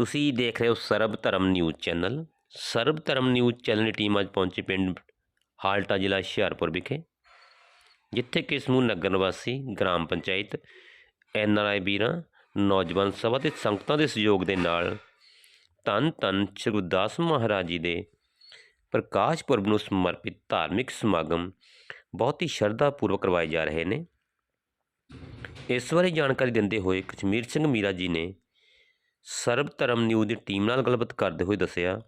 ਤੁਸੀਂ ਦੇਖ ਰਹੇ ਹੋ ਸਰਬ ਧਰਮ ਨਿਊਜ਼ ਚੈਨਲ। ਸਰਬ ਧਰਮ ਨਿਊਜ਼ ਚੈਨਲ ਦੀ ਟੀਮ ਅੱਜ ਪਹੁੰਚੀ ਪਿੰਡ ਹਾਲਟਾ ਜ਼ਿਲ੍ਹਾ ਹੁਸ਼ਿਆਰਪੁਰ ਵਿਖੇ, ਜਿੱਥੇ ਕਿ ਸਮੂਹ ਨਗਰ ਨਿਵਾਸੀ, ਗ੍ਰਾਮ ਪੰਚਾਇਤ, ਐਨ ਆਰ ਆਈ ਵੀਰਾਂ, ਨੌਜਵਾਨ ਸਭਾ ਤੇ ਸੰਗਤਾਂ ਦੇ ਸਹਿਯੋਗ ਦੇ ਨਾਲ ਧੰਨ ਧੰਨ ਸ਼੍ਰੀ ਗੁਰਦਾਸ ਮਹਾਰਾਜ ਜੀ ਦੇ ਪ੍ਰਕਾਸ਼ ਪੁਰਬ ਨੂੰ ਸਮਰਪਿਤ ਧਾਰਮਿਕ ਸਮਾਗਮ ਬਹੁਤ ਹੀ ਸ਼ਰਧਾ ਪੂਰਵਕ ਕਰਵਾਏ ਜਾ ਰਹੇ ਨੇ। ਇਸ ਬਾਰੇ ਜਾਣਕਾਰੀ ਦਿੰਦੇ ਹੋਏ ਕਸ਼ਮੀਰ ਸਿੰਘ ਮੀਰਾ ਜੀ ਨੇ ਸਰਬ ਧਰਮ ਨਿਊਜ਼ ਦੀ ਟੀਮ ਨਾਲ ਗੱਲਬਾਤ ਕਰਦੇ ਹੋਏ ਦੱਸਿਆ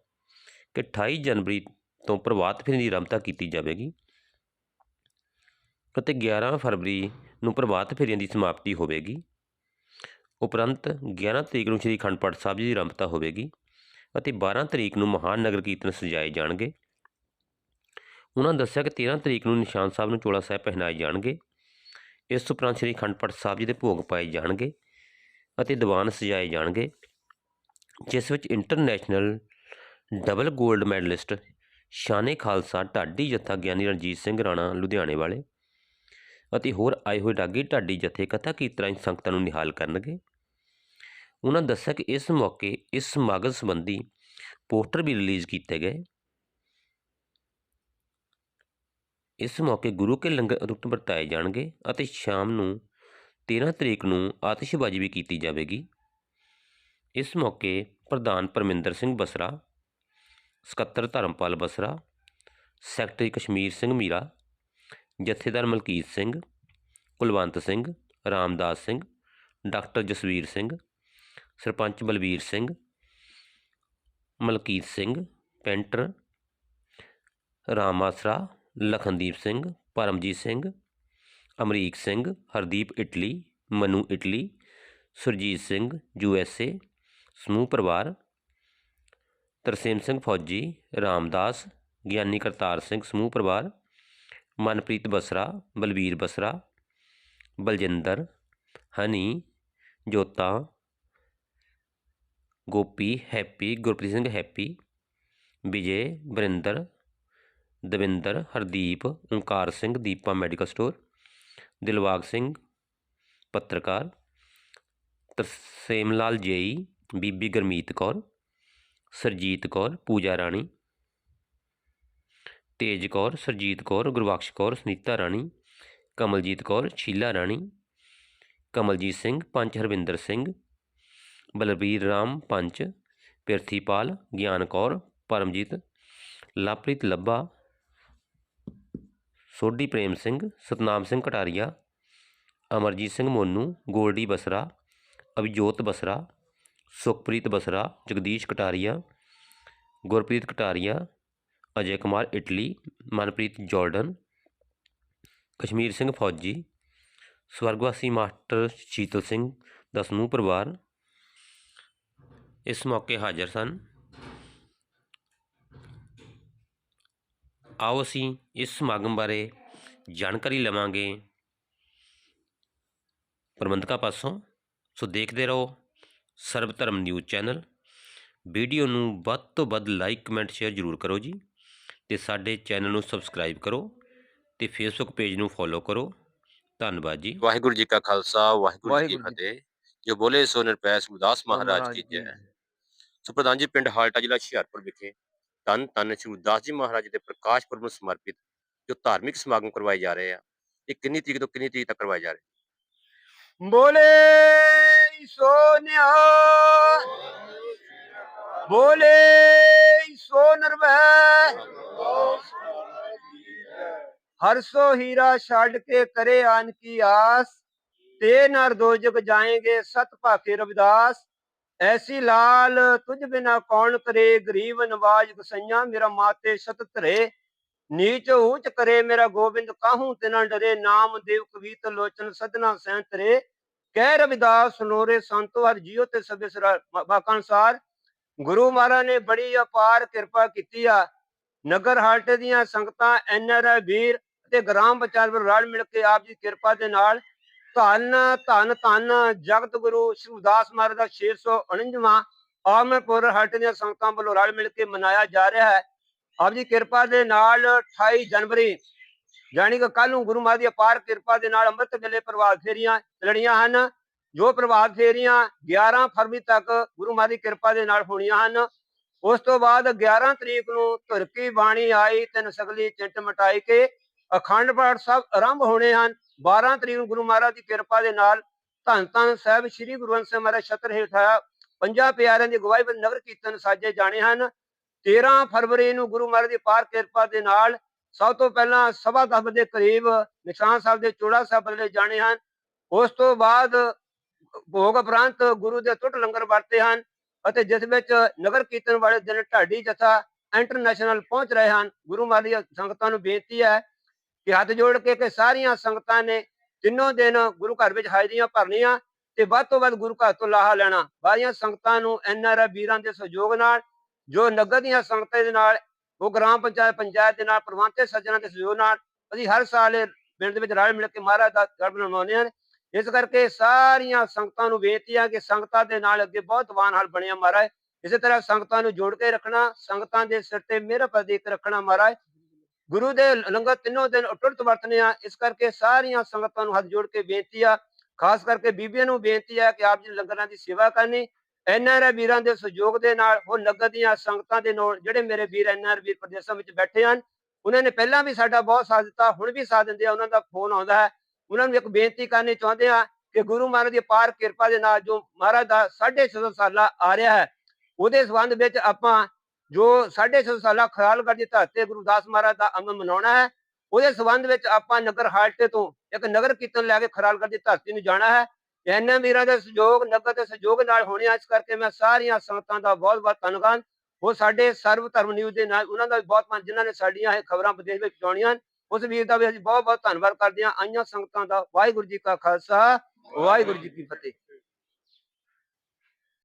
ਕਿ 28 ਜਨਵਰੀ ਤੋਂ ਪ੍ਰਭਾਤ ਫੇਰੀ ਦੀ ਆਰੰਭਤਾ ਕੀਤੀ ਜਾਵੇਗੀ ਅਤੇ 11 ਫਰਵਰੀ ਨੂੰ ਪ੍ਰਭਾਤ ਫੇਰੀਆਂ ਦੀ ਸਮਾਪਤੀ ਹੋਵੇਗੀ। ਉਪਰੰਤ 11 ਤਰੀਕ ਨੂੰ ਸ੍ਰੀ ਅਖੰਡ ਪਾਠ ਸਾਹਿਬ ਜੀ ਦੀ ਆਰੰਭਤਾ ਹੋਵੇਗੀ ਅਤੇ 12 ਤਰੀਕ ਨੂੰ ਮਹਾਨ ਨਗਰ ਕੀਰਤਨ ਸਜਾਏ ਜਾਣਗੇ। ਉਹਨਾਂ ਦੱਸਿਆ ਕਿ 13 ਤਰੀਕ ਨੂੰ ਨਿਸ਼ਾਨ ਸਾਹਿਬ ਨੂੰ ਚੋਲਾ ਸਾਹਿਬ ਪਹਿਨਾਏ ਜਾਣਗੇ। ਇਸ ਉਪਰੰਤ ਸ੍ਰੀ ਅਖੰਡ ਪਾਠ ਸਾਹਿਬ ਜੀ ਦੇ ਭੋਗ ਪਾਏ ਜਾਣਗੇ ਅਤੇ ਦੀਵਾਨ ਸਜਾਏ ਜਾਣਗੇ, ਜਿਸ ਵਿੱਚ ਇੰਟਰਨੈਸ਼ਨਲ ਡਬਲ 골ਡ ਮੈਡਲਿਸਟ ਸ਼ਾਨੇ ਖਾਲਸਾ, ਢਾਡੀ ਜਥਾ ਗਿਆਨੀ ਰਣਜੀਤ ਸਿੰਘ ਰਾਣਾ, ਲੁਧਿਆਣੇ ਵਾਲੇ ਅਤੇ ਹੋਰ ਆਏ ਹੋਏ ਰਾਗੀ ਢਾਡੀ ਜਥੇ ਕਥਾ ਕੀਰਤਨਾਂ ਦੀ ਸੰਗਤਾਂ ਨੂੰ ਨਿਹਾਲ ਕਰਨਗੇ। ਉਹਨਾਂ ਦੱਸਿਆ ਕਿ ਇਸ ਮੌਕੇ ਇਸ ਸਮਾਗਮ ਸੰਬੰਧੀ ਪੋਸਟਰ ਵੀ ਰਿਲੀਜ਼ ਕੀਤੇ ਗਏ। ਇਸ ਮੌਕੇ ਗੁਰੂ ਕੇ ਲੰਗਰ ਵਰਤਾਏ ਜਾਣਗੇ ਅਤੇ ਸ਼ਾਮ ਨੂੰ 13 ਤਰੀਕ ਨੂੰ ਆਤਿਸ਼ਬਾਜ਼ੀ ਵੀ ਕੀਤੀ ਜਾਵੇਗੀ। ਇਸ ਮੌਕੇ ਪ੍ਰਧਾਨ ਪਰਮਿੰਦਰ ਸਿੰਘ ਬਸਰਾ, ਸਕੱਤਰ ਧਰਮਪਾਲ ਬਸਰਾ, ਸੈਕਟਰੀ ਕਸ਼ਮੀਰ ਸਿੰਘ ਮੀਰਾ, ਜਥੇਦਾਰ Malkit Singh, Kulwant Singh, Ramdas Singh, doctor Jasvir Singh, sarpanch Balbir Singh, Malkit Singh, painter Ram Asra Lakhandeep Singh, Paramjit Singh Amrik Singh Hardeep Italy Manu Italy Surjit Singh U S A ਸਮੂਹ ਪਰਿਵਾਰ ਤਰਸੇਮ ਸਿੰਘ ਫੌਜੀ ਰਾਮਦਾਸ ਗਿਆਨੀ ਕਰਤਾਰ ਸਿੰਘ ਸਮੂਹ ਪਰਿਵਾਰ Manpreet Basra Balvir Basra Baljinder Honey Jota Gopi Happy Gurpreet Singh Happy Vijay Barinder Davinder Hardeep Onkar Singh Deepa medical store Dilbag Singh, ਪੱਤਰਕਾਰ ਤਰਸੇਮ ਲਾਲ ਜੇਈ, ਬੀਬੀ ਗਰਮੀਤ ਕੌਰ, ਸਰਜੀਤ ਕੌਰ, ਪੂਜਾ ਰਾਣੀ, ਤੇਜ ਕੌਰ, ਸਰਜੀਤ ਕੌਰ, ਗੁਰਬਖਸ਼ ਕੌਰ, ਸੁਨੀਤਾ ਰਾਣੀ, ਕਮਲਜੀਤ ਕੌਰ, ਸ਼ੀਲਾ ਰਾਣੀ, ਕਮਲਜੀਤ ਸਿੰਘ, ਪੰਚ ਹਰਵਿੰਦਰ ਸਿੰਘ, ਬਲਬੀਰ ਰਾਮ ਪੰਚ, Pirthipal, Gian Kaur, Paramjit, Lovepreet Labha Sodhi Prem Singh, Satnam Singh Kataria, Amarjit Singh Monu, Goldy Basra, Abhijot Basra, Sukhpreet Basra, Jagdish Kataria, Gurpreet Kataria, Ajay Kumar Italy, Manpreet Jordan, Kashmir Singh ਫੌਜੀ, ਸਵਰਗਵਾਸੀ ਮਾਸਟਰ ਸ਼ੀਤਲ ਸਿੰਘ ਦਾ ਸਮੂਹ ਪਰਿਵਾਰ ਇਸ ਮੌਕੇ ਹਾਜ਼ਰ ਸਨ। ਆਓ ਅਸੀਂ ਇਸ ਸਮਾਗਮ ਬਾਰੇ ਜਾਣਕਾਰੀ ਲਵਾਂਗੇ। ਪ੍ਰਬੰਧਕਾਂ ਪਾਸੋਂ ਸੋ ਦੇਖਦੇ ਰਹੋ ਸਰਬ ਧਰਮ ਨਿਊਜ਼ ਚੈਨਲ। ਵੀਡੀਓ ਨੂੰ ਵੱਧ ਤੋਂ ਵੱਧ ਲਾਈਕ ਕਮੈਂਟ ਸ਼ੇਅਰ ਜ਼ਰੂਰ ਕਰੋ ਜੀ। ਤੇ ਸਾਡੇ ਚੈਨਲ ਨੂੰ ਸਬਸਕ੍ਰਾਈਬ ਕਰੋ ਤੇ ਫੇਸਬੁੱਕ ਪੇਜ ਨੂੰ ਫੋਲੋ ਕਰੋ। ਧੰਨਵਾਦ ਜੀ। ਵਾਹਿਗੁਰੂ ਜੀ ਕਾ ਖਾਲਸਾ ਵਾਹਿਗੁਰੂ ਜੀ ਕੀ। ਫਤਿਹ। ਜੋ ਬੋਲੇ ਸੋ ਨਿਰਪੈਸ ਗੁਰਦਾਸ ਮਹਾਰਾਜ ਮਹਾਰਾਜ ਕੀ ਕੀ ਜੈ। ਸੋ ਪ੍ਰਧਾਨ ਜੀ ਪਿੰਡ ਹਾਲਟਾ ਜ਼ਿਲ੍ਹਾ ਹੁਸ਼ਿਆਰਪੁਰ ਵਿਖੇ ਧੰਨ ਧੰਨ ਸ਼੍ਰੀ ਗੁਰਦਾਸ ਜੀ ਮਹਾਰਾਜ ਦੇ ਪ੍ਰਕਾਸ਼ ਪੁਰਬ ਨੂੰ ਸਮਰਪਿਤ ਜੋ ਧਾਰਮਿਕ ਸਮਾਗਮ ਕਰਵਾਏ ਜਾ ਰਹੇ ਆ, ਇਹ ਕਿੰਨੀ ਤਰੀਕ ਤੋਂ ਕਿੰਨੀ ਤਰੀਕ ਤੱਕ ਕਰਵਾਏ ਜਾ ਰਹੇ? ਬੋਲੇ ਸੋਨਿਆ ਬੋਲੇ ਸੋ ਨਰਵੈ, ਹਰ ਸੋ ਹੀਰਾ ਛੱਡ ਕੇ ਕਰੇ ਆਨ ਕੀ ਆਸ, ਤੇ ਨਰ ਦੋ ਜਗ ਜਾਏਗੇ ਸਤ ਭਾਖੇ ਰਵਿਦਾਸ ਐਸੀ ਲਾਲ, ਤੁਝ ਬਿਨਾ ਕੌਣ ਕਰੇ, ਗਰੀਬ ਨਵਾਜ ਗਸਈਆਂ ਮੇਰਾ ਮਾਤੇ ਸਤ ਧਰੇ। ਨੀਚ ਊਚ ਕਰੇ ਮੇਰਾ ਗੋਬਿੰਦ, ਕਾਹੂ ਤੇ ਡਰੇ? ਨਾਮ ਦੇਵ ਕਵੀਤ ਲੋਚਨ ਸਦਨਾ ਸੈਂਤਰੇ ਕਹਿ ਰਵਿਦਾਸ, ਸੁਨੋਰੇ ਸੰਤੋ, ਹਰ ਜੀਓ ਤੇ ਸਭੇ ਸਰਾ ਬਾਕਾਂ ਅਨੁਸਾਰ ਗੁਰੂ ਮਹਾਰਾਜ ਨੇ ਬੜੀ ਅਪਾਰ ਕਿਰਪਾ ਕੀਤੀ ਆ। ਨਗਰ ਹਾਲਟੇ ਦੀਆਂ ਸੰਗਤਾਂ ਐਨਆਰਆਈ ਵੀਰ ਤੇ ਗ੍ਰਾਮ ਪੰਚਾਇਤ ਰਲ ਮਿਲ ਕੇ ਆਪ ਜੀ ਕਿਰਪਾ ਦੇ ਨਾਲ ਧੰਨ ਧੰਨ ਧੰਨ ਜਗਤ ਗੁਰੂ ਸ੍ਰੀ ਉਦਾਸ ਮਹਾਰਾਜ ਦਾ 649ਵਾਂ ਆਮਪੁਰ ਹਾਲਟੇ ਦੀਆਂ ਸੰਗਤਾਂ ਵੱਲੋਂ ਰਲ ਮਿਲ ਕੇ ਮਨਾਇਆ ਜਾ ਰਿਹਾ ਹੈ। ਆਪ ਜੀ ਕਿਰਪਾ ਦੇ ਨਾਲ 28 ਜਨਵਰੀ, ਜਾਣੀ ਕਿ ਕੱਲ ਨੂੰ ਗੁਰੂ ਮਹਾਰਾਜ ਦੀ ਅਪਾਰ ਕਿਰਪਾ ਦੇ ਨਾਲ ਅੰਮ੍ਰਿਤ ਵੇਲੇ ਪ੍ਰਭਾਤ ਫੇਰੀਆਂ ਲੜੀਆਂ ਹਨ। ਜੋ ਪ੍ਰਭਾਤ ਫੇਰੀਆਂ 11 ਫਰਵਰੀ ਤੱਕ ਗੁਰੂ ਮਹਾਰਾਜ ਦੀ ਕਿਰਪਾ ਦੇ ਨਾਲ ਹੋਣੀਆਂ ਹਨ। ਉਸ ਤੋਂ ਬਾਅਦ 11 ਤਰੀਕ ਨੂੰ ਧੁਰਕੀ ਬਾਣੀ ਆਈ, ਤਿੰਨ ਸਗਲੀ ਚਿੰਟ ਮਟਾਈ ਕੇ ਅਖੰਡ ਪਾਠ ਸਭ ਆਰੰਭ ਹੋਣੇ ਹਨ। 12 ਤਰੀਕ ਨੂੰ ਗੁਰੂ ਮਹਾਰਾਜ ਦੀ ਕਿਰਪਾ ਦੇ ਨਾਲ ਧੰਨ ਧੰਨ ਸਾਹਿਬ ਸ੍ਰੀ ਗੁਰੂ ਗ੍ਰੰਥ ਸਾਹਿਬ ਮਹਾਰਾਜ ਛਤਰ ਹੇਠਾਂ ਪੰਜਾਂ ਪਿਆਰਿਆਂ ਦੀ ਅਗਵਾਈ ਵਿੱਚ ਨਗਰ ਕੀਰਤਨ ਸਾਜੇ ਜਾਣੇ ਹਨ। 13 ਫਰਵਰੀ ਨੂੰ ਗੁਰੂ ਮਹਾਰਾਜ ਦੀ ਪਾਰ ਕਿਰਪਾ ਦੇ ਨਾਲ ਸਭ ਤੋਂ ਪਹਿਲਾਂ ਸਵਾ ਦਸ ਦੇ ਕਰੀਬ ਨਿਸ਼ਾਨ ਸਾਹਿਬ ਦੇ ਚੋੜਾ ਸਾਹਿਬ ਬਦਲੇ ਜਾਣੇ ਹਨ। ਉਸ ਤੋਂ ਬਾਅਦ ਭੋਗ ਉਪਰੰਤ ਗੁਰੂ ਦੇ ਟੁੱਟ ਲੰਗਰ ਵਰਤੇ ਹਨ ਅਤੇ ਜਿਸ ਵਿੱਚ ਨਗਰ ਕੀਰਤਨ ਵਾਲੇ ਦਿਨ ਢਾਡੀ ਜਥਾ ਇੰਟਰਨੈਸ਼ਨਲ ਪਹੁੰਚ ਰਹੇ ਹਨ। ਗੁਰੂ ਮਹਾਰਾਜ ਸੰਗਤਾਂ ਨੂੰ ਬੇਨਤੀ ਹੈ ਕਿ ਹੱਥ ਜੋੜ ਕੇ ਕਿ ਸਾਰੀਆਂ ਸੰਗਤਾਂ ਨੇ ਤਿੰਨੋਂ ਦਿਨ ਗੁਰੂ ਘਰ ਵਿੱਚ ਹਾਜ਼ਰੀਆਂ ਭਰਨੀਆਂ ਤੇ ਵੱਧ ਤੋਂ ਵੱਧ ਗੁਰੂ ਘਰ ਤੋਂ ਲਾਹਾ ਲੈਣਾ। ਸਾਰੀਆਂ ਸੰਗਤਾਂ ਨੂੰ ਐਨਆਰਆਈ ਵੀਰਾਂ ਦੇ ਸਹਿਯੋਗ ਨਾਲ, ਜੋ ਨਗਰ ਦੀਆਂ ਸੰਗਤਾਂ ਦੇ ਨਾਲ, ਉਹ ਗ੍ਰਾਮ ਪੰਚਾਇਤ ਪੰਚਾਇਤ ਦੇ ਨਾਲ, ਪ੍ਰਬੰਧਕ ਸੱਜਣਾ ਦੇ ਸਹਿਯੋਗ ਨਾਲ ਅਸੀਂ ਹਰ ਸਾਲ ਪਿੰਡ ਦੇ ਵਿੱਚ ਰਲ ਮਿਲ ਕੇ ਮਹਾਰਾਜ ਦਾ ਗੜ ਬਣਾਉਂਦੇ ਹਾਂ। ਇਸ ਕਰਕੇ ਸਾਰੀਆਂ ਸੰਗਤਾਂ ਨੂੰ ਬੇਨਤੀ ਹੈ ਕਿ ਸੰਗਤਾਂ ਦੇ ਨਾਲ ਅੱਗੇ ਬਹੁਤ ਵਾਨ ਹਾਲ ਬਣਿਆ ਮਹਾਰਾਜ। ਇਸੇ ਤਰ੍ਹਾਂ ਸੰਗਤਾਂ ਨੂੰ ਜੋੜ ਕੇ ਰੱਖਣਾ, ਸੰਗਤਾਂ ਦੇ ਸਿਰ ਤੇ ਮੇਰਾ ਪ੍ਰਤੀਕ ਰੱਖਣਾ ਮਹਾਰਾਜ। ਗੁਰੂ ਦੇ ਲੰਗਰ ਤਿੰਨੋਂ ਦਿਨ ਅਟੁੱਟ ਵਰਤਨੇ ਆ, ਇਸ ਕਰਕੇ ਸਾਰੀਆਂ ਸੰਗਤਾਂ ਨੂੰ ਹੱਥ ਜੋੜ ਕੇ ਬੇਨਤੀ ਆ, ਖਾਸ ਕਰਕੇ ਬੀਬੀਆਂ ਨੂੰ ਬੇਨਤੀ ਹੈ ਕਿ ਆਪ ਜੀ ਲੰਗਰਾਂ ਦੀ ਸੇਵਾ ਕਰਨੀ। ਐਨਆਰਆਈ ਵੀਰਾਂ ਦੇ ਸਹਿਯੋਗ ਦੇ ਨਾਲ ਉਹ ਨਗਰ ਦੀਆਂ ਸੰਗਤਾਂ ਦੇ ਨਾਲ ਜਿਹੜੇ ਮੇਰੇ ਵੀਰ ਐਨਆਰ ਵੀਰ ਪ੍ਰਦੇਸ਼ਾਂ ਵਿੱਚ ਬੈਠੇ ਹਨ, ਉਹਨਾਂ ਨੇ ਪਹਿਲਾਂ ਵੀ ਸਾਡਾ ਬਹੁਤ ਸਾਥ ਦਿੱਤਾ, ਹੁਣ ਵੀ ਸਾਥ ਦਿੰਦੇ ਆ, ਉਹਨਾਂ ਦਾ ਫੋਨ ਆਉਂਦਾ ਹੈ। ਉਹਨਾਂ ਨੂੰ ਇੱਕ ਬੇਨਤੀ ਕਰਨੀ ਚਾਹੁੰਦੇ ਆ ਕਿ ਗੁਰੂ ਮਹਾਰਾਜ ਦੀ ਪਾਰ ਕਿਰਪਾ ਦੇ ਨਾਲ ਜੋ ਮਹਾਰਾਜ ਦਾ 650 ਸਾਲਾ ਆ ਰਿਹਾ ਹੈ, ਉਹਦੇ ਸੰਬੰਧ ਵਿੱਚ ਆਪਾਂ ਜੋ 650 ਸਾਲਾ ਖਿਆਲਗੜ੍ਹ ਦੀ ਧਰਤੀ ਤੇ ਗੁਰਦਾਸ ਮਹਾਰਾਜ ਦਾ ਅੰਮ ਮਨਾਉਣਾ ਹੈ, ਉਹਦੇ ਸੰਬੰਧ ਵਿੱਚ ਆਪਾਂ ਨਗਰ ਹਾਲਟੇ ਤੋਂ ਇੱਕ ਨਗਰ ਕੀਰਤਨ ਲੈ ਕੇ ਖਰਾਲਗੜ੍ਹ ਦੀ ਧਰਤੀ ਨੂੰ ਜਾਣਾ ਹੈ। ਇਹਨਾਂ ਵੀਰਾਂ ਦੇ ਸਹਿਯੋਗ, ਨਗਰ ਦੇ ਸਹਿਯੋਗ ਨਾਲ ਹੋਣੇ ਆ, ਇਸ ਕਰਕੇ ਮੈਂ ਸਾਰੀਆਂ ਸੰਗਤਾਂ ਦਾ ਬਹੁਤ ਬਹੁਤ ਧੰਨਵਾਦ। ਉਹ ਸਾਡੇ ਸਰਵ ਧਰਮ ਨਿਊਜ਼ ਦੇ ਨਾਲ, ਉਹਨਾਂ ਦਾ ਵੀ ਬਹੁਤ ਧੰਨ ਜਿਨ੍ਹਾਂ ਨੇ ਸਾਡੀਆਂ ਇਹ ਖਬਰਾਂ ਵਿਦੇਸ਼ ਵਿੱਚ ਪਹੁੰਚਾਉਣੀਆਂ ਉਸ ਵੀਰ ਦਾ ਵੀ ਅਸੀਂ ਬਹੁਤ ਬਹੁਤ ਧੰਨਵਾਦ ਕਰਦੇ ਹਾਂ। ਆਈਆਂ ਸੰਗਤਾਂ ਦਾ ਵਾਹਿਗੁਰੂ ਜੀ ਕਾ ਖਾਲਸਾ, ਵਾਹਿਗੁਰੂ ਜੀ ਕੀ ਫਤਿਹ।